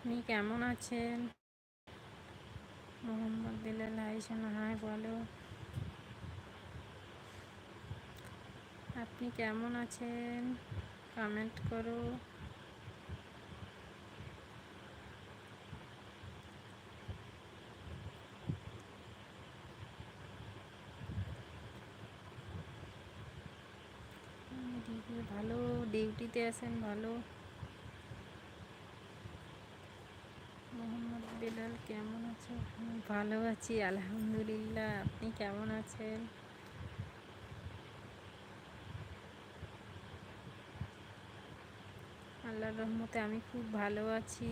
আপনি কেমন আছেন? মোহাম্মদ বিলাল হাইসান হাই বলো। আপনি কেমন আছেন? কমেন্ট করো। ভালো ডিউটিতে আছেন, ভালো। মোহাম্মদ বেলাল, কেমন আছো? ভালো আছি, আলহামদুলিল্লাহ। আপনি কেমন আছেন? আল্লাহর রহমতে আমি খুব ভালো আছি।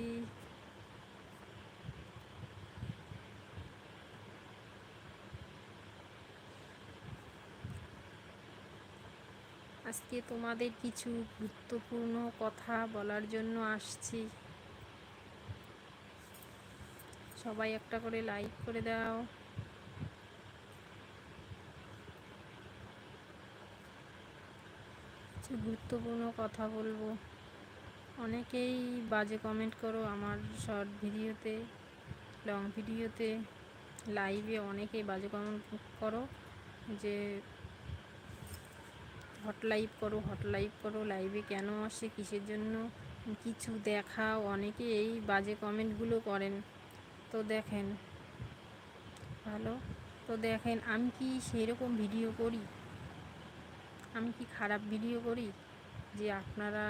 আজকে তোমাদের কিছু গুরুত্বপূর্ণ কথা বলার জন্য আসছি। সবাই একটা করে লাইক করে দাও। গুরুত্বপূর্ণ কথা বলব। অনেকেই বাজে কমেন্ট করো আমার শর্ট ভিডিওতে লং ভিডিওতে। লাইভে অনেকেই বাজে কমেন্ট করো যে হট লাইভ করো হট লাইভ করো লাইভে কেন আসে, কিসের জন্য, কিছু দেখাও। অনেকে এই বাজে কমেন্টগুলো করেন। তো দেখেন ভালো তো দেখেন, আমি কি সেরকম ভিডিও করি? আমি কি খারাপ ভিডিও করি? যে আপনারা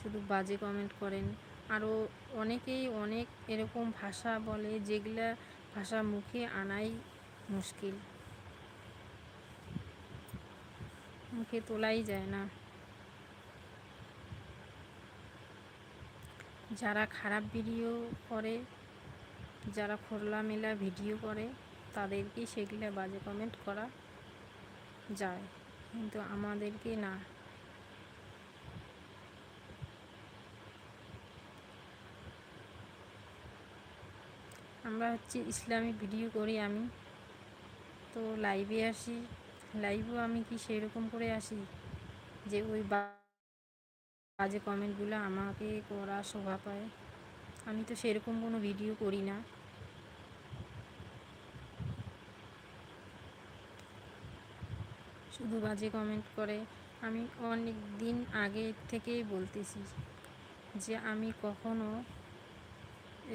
শুধু বাজে কমেন্ট করেন। আরও অনেকেই অনেক এরকম ভাষা বলে যেগুলা ভাষা মুখে আনাই মুশকিল। মুখে তোলাই যায় না। যারা খারাপ ভিডিও করে যারা খোলামেলা ভিডিও করে, তাদেরকে সেগুলো বাজে কমেন্ট করা যায়, কিন্তু আমাদেরকে না। আমরা হচ্ছে ইসলামিক ভিডিও করি আমি। তো লাইভে আসি লাইভও আমি কি সেরকম করে আসি যে ওই বাজে কমেন্টগুলো আমাকে করা শোভা পায়? আমি তো সেরকম কোনো ভিডিও করি না। শুধু বাজে কমেন্ট করে। আমি অনেক দিন আগে থেকেই বলতেছি যে আমি কখনো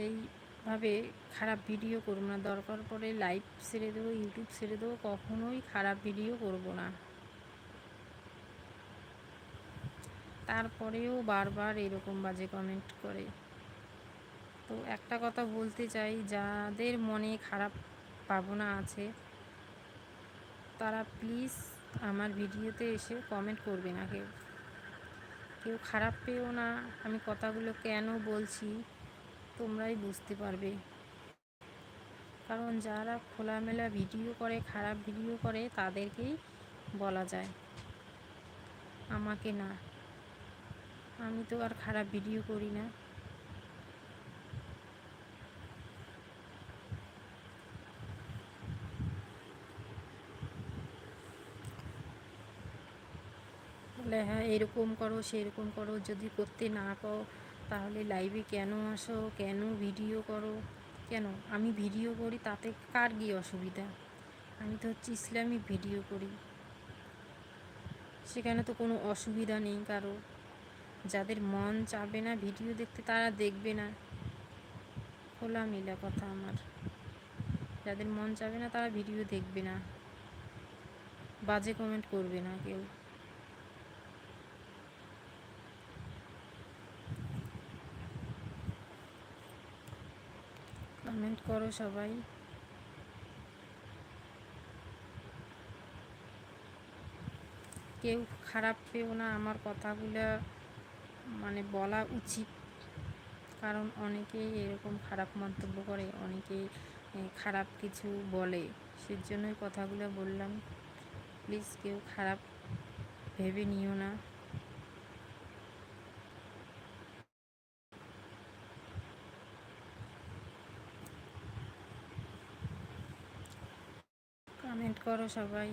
এইভাবে খারাপ ভিডিও করব না। দরকার পড়ে লাইভ ছেড়ে দেবো ইউটিউব ছেড়ে দেবো, কখনোই খারাপ ভিডিও করব না। তারপরেও বারবার এরকম বাজে কমেন্ট করে। তো একটা কথা বলতে চাই, যাদের মনে খারাপ ভাবনা আছে, তারা প্লিজ আমার ভিডিওতে এসে কমেন্ট করবে না কেউ। কেউ খারাপ পেও না, আমি কথাগুলো কেন বলছি তোমরাই বুঝতে পারবে। কারণ যারা খোলামেলা ভিডিও করে, খারাপ ভিডিও করে, তাদেরকেই বলা যায়, আমাকে না। আমি তো আর খারাপ ভিডিও করি না। বলে হ্যাঁ এরকম করো, সেরকম করো। যদি করতে না পাও, তাহলে লাইভে কেন আসো? কেন ভিডিও করো? কেন? আমি ভিডিও করি, তাতে কার গিয়ে অসুবিধা? আমি তো হচ্ছে ইসলামিক ভিডিও করি। সেখানে তো কোনো অসুবিধা নেই কারও। যাদের মন চাবে না ভিডিও দেখতে, তারা দেখবে না। খোলামেলা কথা আমার। যাদের মন চাবে না, তারা ভিডিও দেখবে না। বাজে কমেন্ট করবে না কেউ। কমেন্ট করো সবাই। কেউ খারাপ পেও না, আমার কথাগুলো মানে বলা উচিত। কারণ অনেকেই এরকম খারাপ মন্তব্য করে, অনেকেই খারাপ কিছু বলে। সেজন্যই কথাগুলো বললাম। প্লিজ কেউ খারাপ ভেবে নিও না কমেন্ট করো সবাই।